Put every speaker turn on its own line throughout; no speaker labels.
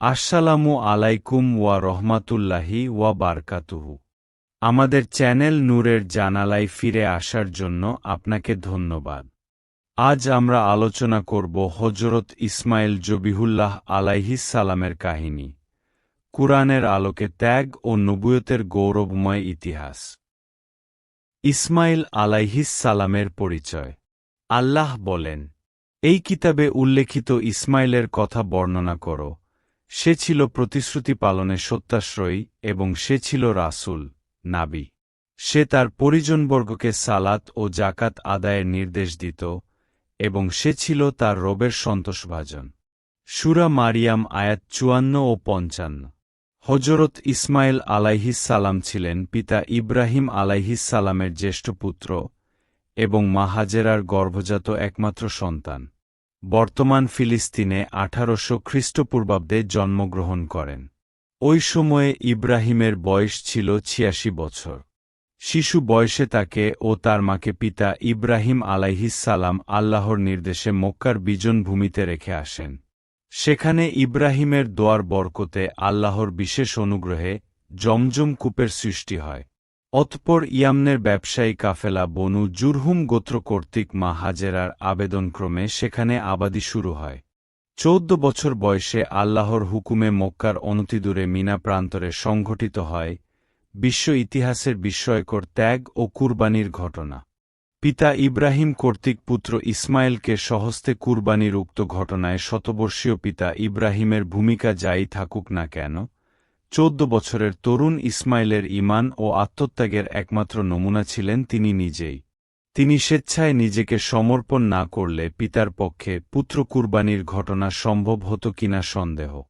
আসসালামু আলাইকুম ওয়া রহমাতুল্লাহি ওয়া বারকাতুহু। আমাদের চ্যানেল নূরের জানালায় ফিরে আসার জন্য আপনাকে ধন্যবাদ। আজ আমরা আলোচনা করব হজরত ইসমাইল জবিহুল্লাহ আলাইহিস সালামের কাহিনী। কুরআনের আলোকে ত্যাগ ও নবুয়তের গৌরবময় ইতিহাস। ইসমাইল আলাইহিস সালামের পরিচয়। আল্লাহ বলেন, এই কিতাবে উল্লেখিত ইসমাইলের কথা বর্ণনা করো। সে ছিল প্রতিশ্রুতি পালনে সত্যাশ্রয়ী এবং সে ছিল রাসূল, নাবি। সে তার পরিজনবর্গকে সালাত ও জাকাত আদায়ের নির্দেশ দিত এবং সে ছিল তার রবের সন্তোষভাজন। সুরা মারিয়াম আয়াত চুয়ান্ন ও পঞ্চান্ন। হজরত ইসমাইল সালাম ছিলেন পিতা ইব্রাহিম সালামের জ্যেষ্ঠ পুত্র এবং মা হাজেরার গর্ভজাত একমাত্র সন্তান। বর্তমান ফিলিস্তিনে আঠারোশো খ্রিস্টপূর্বাব্দে জন্মগ্রহণ করেন। ওই সময়ে ইব্রাহিমের বয়স ছিল ছিয়াশি বছর। শিশু বয়সে তাকে ও তার মাকে পিতা ইব্রাহিম আলাইহিসালাম আল্লাহর নির্দেশে মক্কার বিজন ভূমিতে রেখে আসেন। সেখানে ইব্রাহিমের দোয়ার বরকতে আল্লাহর বিশেষ অনুগ্রহে জমজম কূপের সৃষ্টি হয়। অতপর ইয়ামনের ব্যবসায়ী কাফেলা বনু জুরহুম গোত্র কর্তৃক মা হাজেরার আবেদনক্রমে সেখানে আবাদি শুরু হয়। চৌদ্দ বছর বয়সে আল্লাহর হুকুমে মক্কার অনতিদূরে মিনা প্রান্তরে সংঘটিত হয় বিশ্ব ইতিহাসের বিস্ময়কর ত্যাগ ও কুরবানির ঘটনা। পিতা ইব্রাহিম কর্তৃক পুত্র ইসমাইলকে সহস্তে কুরবানির উক্ত ঘটনায় শতবর্ষীয় পিতা ইব্রাহিমের ভূমিকা যাই থাকুক না কেন চৌদ্দ বছরের তরুণ ইসমাইলের ইমান ও আত্মত্যাগের একমাত্র নমুনা ছিলেন তিনি নিজেই। তিনি স্বেচ্ছায় নিজেকে সমর্পণ না করলে পিতার পক্ষে পুত্র কুরবানির ঘটনা সম্ভব হতো কিনা সন্দেহ।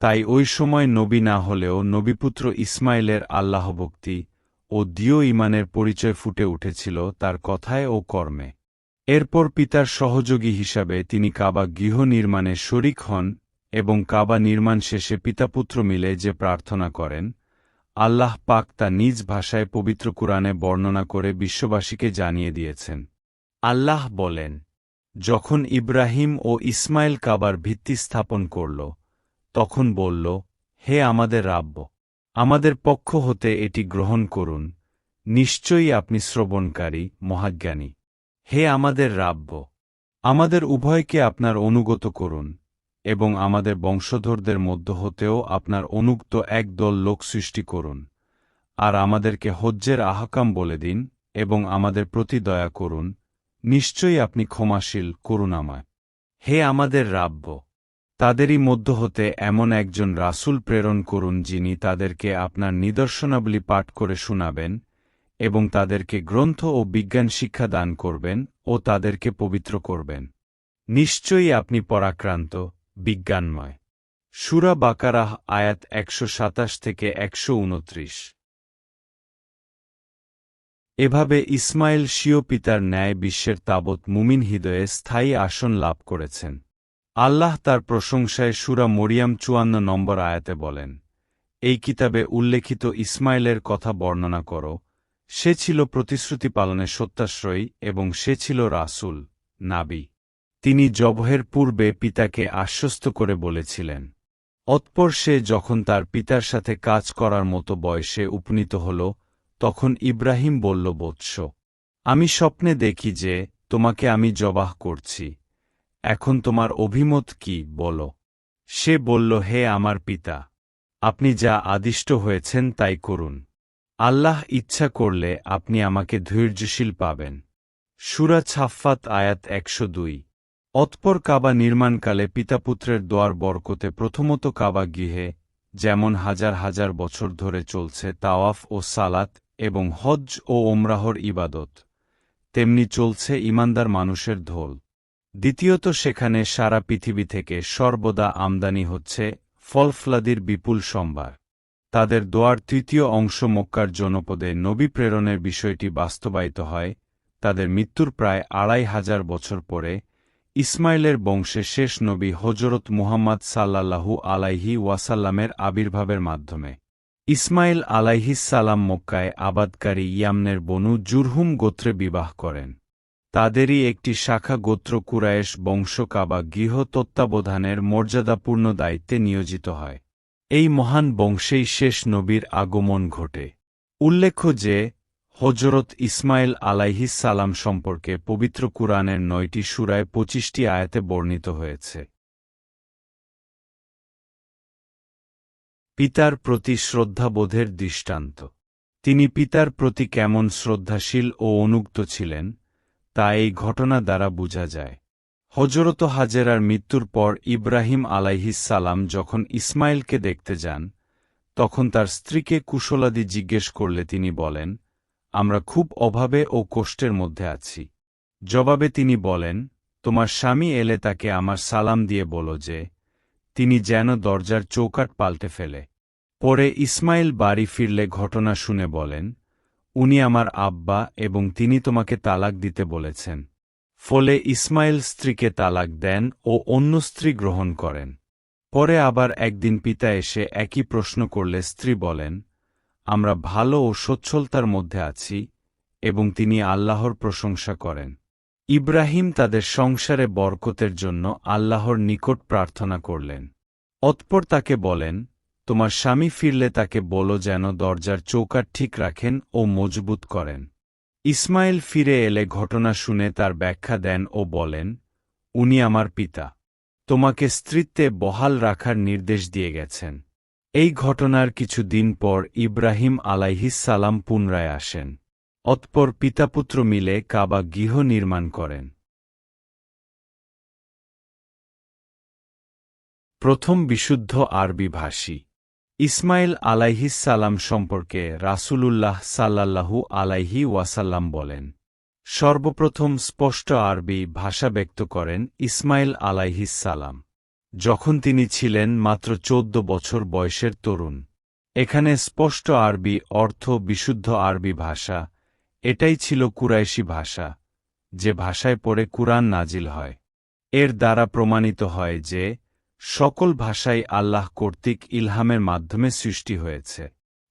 তাই ওই সময় নবী না হলেও নবীপুত্র ইসমাইলের আল্লাহভক্তি ও দিয় ইমানের পরিচয় ফুটে উঠেছিল তার কথায় ও কর্মে। এরপর পিতার সহযোগী হিসাবে তিনি কাবা গৃহ নির্মাণে শরিক হন এবং কাবা নির্মাণ শেষে পিতাপুত্র মিলে যে প্রার্থনা করেন, আল্লাহ পাক তা নিজ ভাষায় পবিত্র কুরআনে বর্ণনা করে বিশ্ববাসীকে জানিয়ে দিয়েছেন। আল্লাহ বলেন, যখন ইব্রাহিম ও ইসমাইল কাবার ভিত্তি স্থাপন করল, তখন বলল, হে আমাদের রাব্য আমাদের পক্ষ হতে এটি গ্রহণ করুন, নিশ্চয়ই আপনি শ্রবণকারী, মহাজ্ঞানী। হে আমাদের রাব্য আমাদের উভয়কে আপনার অনুগত করুন এবং আমাদের বংশধরদের মধ্য হতেও আপনার অনুক্ত এক দল লোক সৃষ্টি করুন। আর আমাদেরকে হজ্জের আহকাম বলে দিন এবং আমাদের প্রতি দয়া করুন। নিশ্চয়ই আপনি ক্ষমাশীল, করুণাময়। হে আমাদের রাব্য তাদেরই মধ্য হতে এমন একজন রাসূল প্রেরণ করুন যিনি তাদেরকে আপনার নিদর্শনাবলী পাঠ করে শোনাবেন এবং তাদেরকে গ্রন্থ ও বিজ্ঞান শিক্ষা দান করবেন ও তাদেরকে পবিত্র করবেন। নিশ্চয়ই আপনি পরাক্রান্ত বিজ্ঞানময়। সুরা বাকারাহ আয়াত একশো সাতাশ থেকে একশো উনত্রিশ। এভাবে ইসমাইল স্বীয় পিতার ন্যায় বিশ্বের তাবৎ মুমিন হৃদয়ে স্থায়ী আসন লাভ করেছেন। আল্লাহ তার প্রশংসায় সুরা মরিয়াম চুয়ান্ন নম্বর আয়াতে বলেন, এই কিতাবে উল্লেখিত ইসমাইলের কথা বর্ণনা করো। সে ছিল প্রতিশ্রুতি পালনে সত্যাশ্রয়ী এবং সে ছিল রাসুল, নাবি। তিনি জবহের পূর্বে পিতাকে আশ্বস্ত করে বলেছিলেন। অতপর সে যখন তার পিতার সাথে কাজ করার মতো বয়সে উপনীত হল, তখন ইব্রাহিম বলল, বৎস, আমি স্বপ্নে দেখি যে তোমাকে আমি জবাহ করছি। এখন তোমার অভিমত কি, বল? সে বলল, হে আমার পিতা, আপনি যা আদিষ্ট হয়েছেন তাই করুন। আল্লাহ ইচ্ছা করলে আপনি আমাকে ধৈর্যশীল পাবেন। সুরা ছাফফাত আয়াত একশো দুই। অতপর কাবা নির্মাণকালে পিতাপুত্রের দোয়ার বরকতে প্রথমত কাবা গৃহে, যেমন হাজার হাজার বছর ধরে চলছে তাওয়াফ ও সালাত এবং হজ্জ ও ওমরাহর ইবাদত, তেমনি চলছে ইমানদার মানুষের ধোল দ্বিতীয়ত সেখানে সারা পৃথিবী থেকে সর্বদা আমদানি হচ্ছে ফলফলাদির বিপুল সম্ভার। তাদের দোয়ার তৃতীয় অংশ মক্কার জনপদে নবী প্রেরণের বিষয়টি বাস্তবায়িত হয়, তাদের মৃত্যুর প্রায় আড়াই হাজার বছর পরে ইসমাইলের বংশে শেষ নবী হজরত মুহাম্মদ সাল্লাল্লাহু আলাইহি ওয়াসাল্লামের আবির্ভাবের মাধ্যমে। ইসমাইল আলাইহিসাল্লাম মক্কায় আবাদকারী ইয়ামনের বনু জুরহুম গোত্রে বিবাহ করেন। তাদেরই একটি শাখা গোত্র কুরায়েশ বংশ কাবা গৃহ তত্ত্বাবধানের মর্যাদাপূর্ণ দায়িত্বে নিয়োজিত হয়। এই মহান বংশেই শেষ নবীর আগমন ঘটে। উল্লেখ্য যে হজরত ইসমাইল সালাম সম্পর্কে পবিত্র কুরআনের নয়টি সুরায় পঁচিশটি আয়াতে বর্ণিত হয়েছে। পিতার প্রতি শ্রদ্ধাবোধের দৃষ্টান্ত। তিনি পিতার প্রতি কেমন শ্রদ্ধাশীল ও অনুক্ত ছিলেন, তা এই ঘটনা দ্বারা বোঝা যায়। হজরত হাজেরার মৃত্যুর পর ইব্রাহিম আলাইহিসালাম যখন ইসমাইলকে দেখতে যান, তখন তার স্ত্রীকে কুশলাদি জিজ্ঞেস করলে তিনি বলেন আমরা খুব অভাবে ও কষ্টের মধ্যে আছি। জবাবে তিনি বলেন, তোমার স্বামী এলে তাকে আমার সালাম দিয়ে বলো যে, তিনি যেন দরজার চৌকাট পাল্টে ফেলে। পরে ইসমাইল বাড়ি ফিরলে ঘটনা শুনে বলেন, উনি আমার আব্বা এবং তিনি তোমাকে তালাক দিতে বলেছেন। ফলে ইসমাইল স্ত্রীকে তালাক দেন ও অন্য স্ত্রী গ্রহণ করেন। পরে আবার একদিন পিতা এসে একই প্রশ্ন করলে স্ত্রী বলেন আমরা ভালো ও সচ্ছলতার মধ্যে আছি এবং তিনি আল্লাহর প্রশংসা করেন। ইব্রাহিম তাদের সংসারে বরকতের জন্য আল্লাহর নিকট প্রার্থনা করলেন। অতপর তাকে বলেন, তোমার স্বামী ফিরলে তাকে বলো যেন দরজার চৌকাট ঠিক রাখেন ও মজবুত করেন। ইসমাইল ফিরে এলে ঘটনা শুনে তার ব্যাখ্যা দেন ও বলেন, উনি আমার পিতা। তোমাকে স্ত্রীত্বে বহাল রাখার নির্দেশ দিয়ে গেছেন। এই ঘটনার কিছু দিন পর ইব্রাহিম আলাইহিসালাম পুনরায় আসেন। অতপর পিতাপুত্র মিলে কাবা গৃহ নির্মাণ করেন। প্রথম বিশুদ্ধ আরবি ভাষী। ইসমাইল আলাইহিসালাম সম্পর্কে রাসূলুল্লাহ সাল্লাল্লাহু আলাইহি ওয়াসাল্লাম বলেন, সর্বপ্রথম স্পষ্ট আরবি ভাষা ব্যক্ত করেন ইসমাইল আলাইহিসালাম যখন তিনি ছিলেন মাত্র চোদ্দ বছর বয়সের তরুণ। এখানে স্পষ্ট আরবি অর্থ বিশুদ্ধ আরবি ভাষা, এটাই ছিল কুরাইশি ভাষা, যে ভাষায় পড়ে কুরআন নাজিল হয়। এর দ্বারা প্রমাণিত হয় যে, সকল ভাষাই আল্লাহ কর্তৃক ইলহামের মাধ্যমে সৃষ্টি হয়েছে।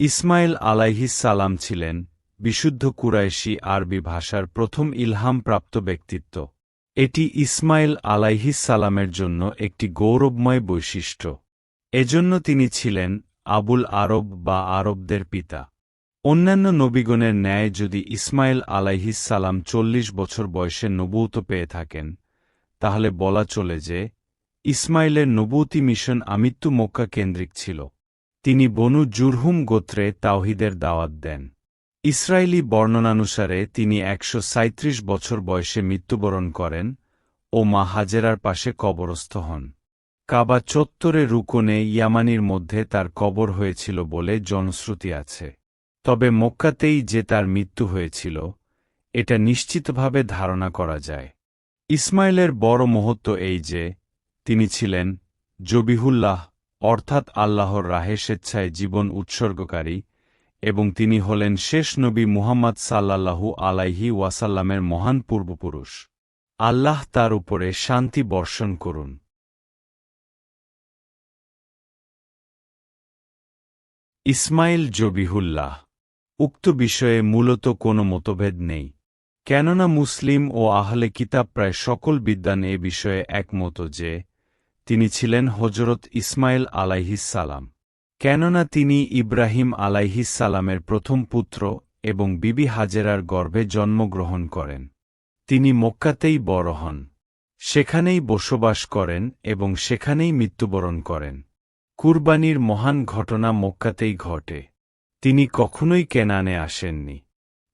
ইসমাইল আলাইহিস সালাম ছিলেন বিশুদ্ধ কুরাইশি আরবি ভাষার প্রথম ইলহামপ্রাপ্ত ব্যক্তিত্ব। এটি ইসমাইল সালামের জন্য একটি গৌরবময় বৈশিষ্ট্য। এজন্য তিনি ছিলেন আবুল আরব বা আরবদের পিতা। অন্যান্য নবীগণের ন্যায় যদি ইসমাইল সালাম চল্লিশ বছর বয়সে নবৌত পেয়ে থাকেন, তাহলে বলা চলে যে, ইসমাইলের নবৌতি মিশন আমৃত্যু মক্কা কেন্দ্রিক ছিল। তিনি বনু জুরহুম গোত্রে তাওহিদের দাওয়াত দেন। ইসরায়েলি বর্ণনানুসারে তিনি একশো সাঁইত্রিশ বছর বয়সে মৃত্যুবরণ করেন ও মা হাজেরার পাশে কবরস্থ হন। কাবা চত্বরে রুকনে ইয়ামানির মধ্যে তার কবর হয়েছিল বলে জনশ্রুতি আছে। তবে মক্কাতেই যে তার মৃত্যু হয়েছিল, এটা নিশ্চিতভাবে ধারণা করা যায়। ইসমাইলের বড় মহত্ব এই যে, তিনি ছিলেন জবিহুল্লাহ, অর্থাৎ আল্লাহর রাহে স্বেচ্ছায় জীবন উৎসর্গকারী এবং তিনি হলেন শেষ নবী মুহাম্মদ সাল্লাল্লাহু আলাইহি ওয়াসাল্লামের মহান পূর্বপুরুষ। আল্লাহ তার উপরে শান্তি বর্ষণ করুন। ইসমাইল জবিহুল্লাহ। উক্ত বিষয়ে মূলত কোনো মতভেদ নেই। কেননা মুসলিম ও আহলে কিতাব প্রায় সকল বিদ্যান এ বিষয়ে একমত যে, তিনি ছিলেন হজরত ইসমাইল আলাইহিসালাম কেননা তিনি ইব্রাহিম আলাইহিসালামের প্রথম পুত্র এবং বিবি হাজেরার গর্ভে জন্মগ্রহণ করেন। তিনি মক্কাতেই বড় হন। সেখানেই বসবাস করেন এবং সেখানেই মৃত্যুবরণ করেন। কুরবানির মহান ঘটনা মক্কাতেই ঘটে। তিনি কখনোই কেনানে আসেননি।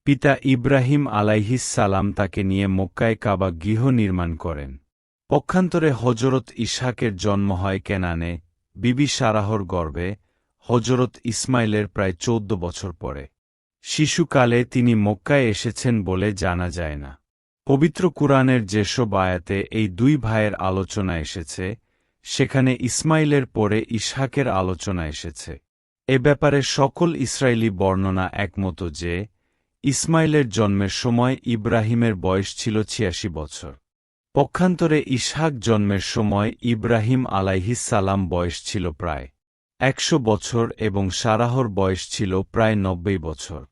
পিতা ইব্রাহিম আলাইহিসালাম তাকে নিয়ে মক্কায় কাবা গৃহ নির্মাণ করেন। পক্ষান্তরে হজরত ইশাকের জন্ম হয় কেনানে, বিবি সারাহর গর্ভে হজরত ইসমাইলের প্রায় চৌদ্দ বছর পরে। শিশুকালে তিনি মক্কায় এসেছেন বলে জানা যায় না। পবিত্র কুরআনের যেসব আয়াতে এই দুই ভাইয়ের আলোচনা এসেছে, সেখানে ইসমাইলের পরে ইসহাকের আলোচনা এসেছে। এ ব্যাপারে সকল ইসরায়েলি বর্ণনা একমত যে, ইসমাইলের জন্মের সময় ইব্রাহিমের বয়স ছিল ছিয়াশি বছর। পক্ষান্তরে ইসহাক জন্মের সময় ইব্রাহিম আলাইহিসালাম বয়স ছিল প্রায় একশো বছর এবং সারাহর বয়স ছিল প্রায় নব্বই বছর।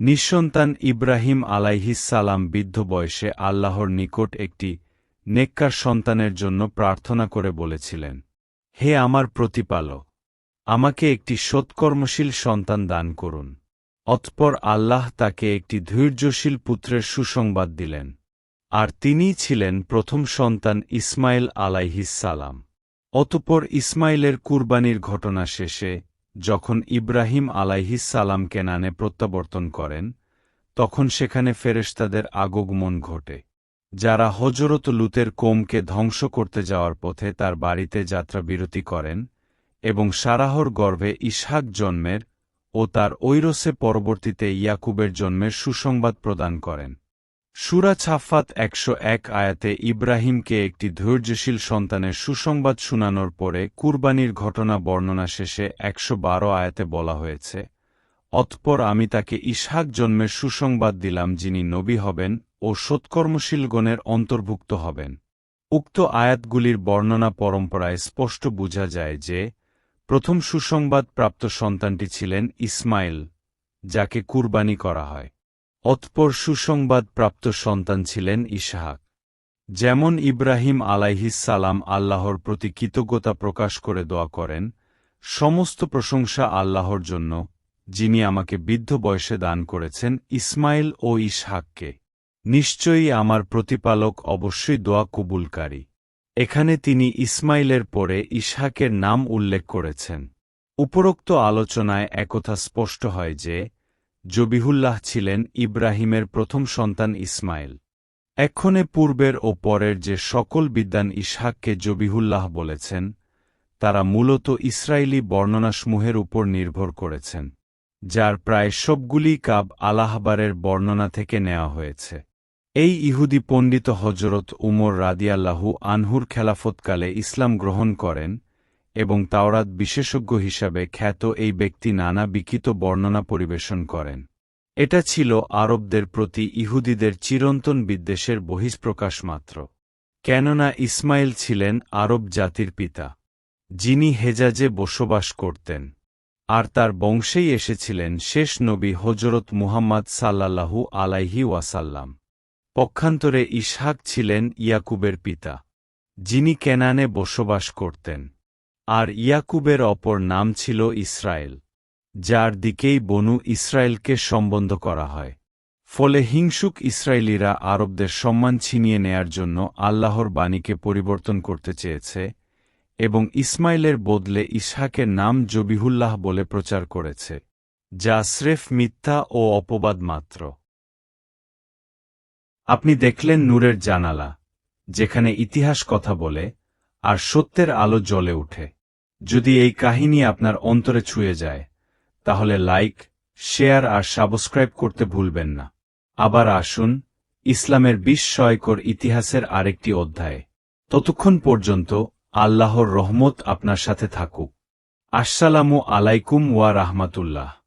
নিঃসন্তান ইব্রাহিম আলাইহিসালাম বৃদ্ধ বয়সে আল্লাহর নিকট একটি নেককার সন্তানের জন্য প্রার্থনা করে বলেছিলেন, হে আমার প্রতিপালক, আমাকে একটি সৎকর্মশীল সন্তান দান করুন। অতপর আল্লাহ তাকে একটি ধৈর্যশীল পুত্রের সুসংবাদ দিলেন। আর তিনিই ছিলেন প্রথম সন্তান ইসমাইল আলাইহিসালাম অতপর ইসমাইলের কুরবানির ঘটনা শেষে, যখন ইব্রাহিম আলাইহিসালাম কেনানে প্রত্যাবর্তন করেন, তখন সেখানে ফেরেশতাদের আগমন ঘটে, যারা হজরত লুতের কোমকে ধ্বংস করতে যাওয়ার পথে তার বাড়িতে যাত্রা বিরতি করেন এবং সারাহর গর্ভে ইসহাক জন্মের ও তার ঐরসে পরবর্তীতে ইয়াকুবের জন্মের সুসংবাদ প্রদান করেন। সুরা ছাফাত একশো এক আয়াতে ইব্রাহিমকে একটি ধৈর্যশীল সন্তানের সুসংবাদ শুনানোর পরে কুরবানির ঘটনা বর্ণনা শেষে একশো বারো আয়াতে বলা হয়েছে, অতপর আমি তাকে ইসহাক জন্মের সুসংবাদ দিলাম যিনি নবী হবেন ও সৎকর্মশীলগণের অন্তর্ভুক্ত হবেন। উক্ত আয়াতগুলির বর্ণনা পরম্পরায় স্পষ্ট বোঝা যায় যে, প্রথম সুসংবাদ প্রাপ্ত সন্তানটি ছিলেন ইসমাইল, যাকে কুরবানি করা হয়। অতপর সুসংবাদ প্রাপ্ত সন্তান ছিলেন ইসহাক যেমন ইব্রাহিম আলাইহিসালাম আল্লাহর প্রতি কৃতজ্ঞতা প্রকাশ করে দোয়া করেন, সমস্ত প্রশংসা আল্লাহর জন্য, যিনি আমাকে বৃদ্ধ বয়সে দান করেছেন ইসমাইল ও ইসহাককে নিশ্চয়ই আমার প্রতিপালক অবশ্যই দোয়া কবুলকারী। এখানে তিনি ইসমাইলের পরে ইসহাকের নাম উল্লেখ করেছেন। উপরোক্ত আলোচনায় একথা স্পষ্ট হয় যে জবিহুল্লাহ ছিলেন ইব্রাহিমের প্রথম সন্তান ইসমাইল। এক্ষণে পূর্বের ও পরের যে সকল বিদ্যান ইসহাককে জবিহুল্লাহ বলেছেন, তারা মূলত ইসরায়েলি বর্ণনাসমূহের উপর নির্ভর করেছেন, যার প্রায় সবগুলি কাব আলাহবারের বর্ণনা থেকে নেওয়া হয়েছে। এই ইহুদি পণ্ডিত হজরত উমর রাদিয়াল্লাহু আনহুর খেলাফতকালে ইসলাম গ্রহণ করেন এবং তাওরাত বিশেষজ্ঞ হিসাবে খ্যাত এই ব্যক্তি নানা বিকিত বর্ণনা পরিবেশন করেন। এটা ছিল আরবদের প্রতি ইহুদিদের চিরন্তন বিদ্বেষের বহিষ্প্রকাশ মাত্র। কেননা ইসমাইল ছিলেন আরব জাতির পিতা, যিনি হেজাজে বসবাস করতেন, আর তার বংশেই এসেছিলেন শেষ নবী হজরত মুহাম্মদ সাল্লাল্লাহু আলাইহি ওয়াসাল্লাম। পক্ষান্তরে ইসহাক ছিলেন ইয়াকুবের পিতা, যিনি কেনানে বসবাস করতেন। আর ইয়াকুবের অপর নাম ছিল ইসরায়েল, যার দিকেই বনু ইসরায়েলকে সম্বন্ধ করা হয়। ফলে হিংসুক ইসরায়েলিরা আরবদের সম্মান ছিনিয়ে নেয়ার জন্য আল্লাহর বাণীকে পরিবর্তন করতে চেয়েছে এবং ইসমাইলের বদলে ইসহাকের নাম জবিহুল্লাহ বলে প্রচার করেছে, যা স্রেফ মিথ্যা ও অপবাদ মাত্র। আপনি দেখলেন নূরের জানালা, যেখানে ইতিহাস কথা বলে, আর সত্যের আলো জ্বলে উঠে। যদি এই কাহিনী আপনার অন্তরে ছুঁয়ে যায়, তাহলে লাইক শেয়ার আর সাবস্ক্রাইব করতে ভুলবেন না। আবার আসুন ইসলামের বিস্ময়কর ইতিহাসের আরেকটি অধ্যায়। ততক্ষণ পর্যন্ত আল্লাহর রহমত আপনার সাথে থাকুক। আসসালামু আলাইকুম ওয়া রাহমাতুল্লাহ।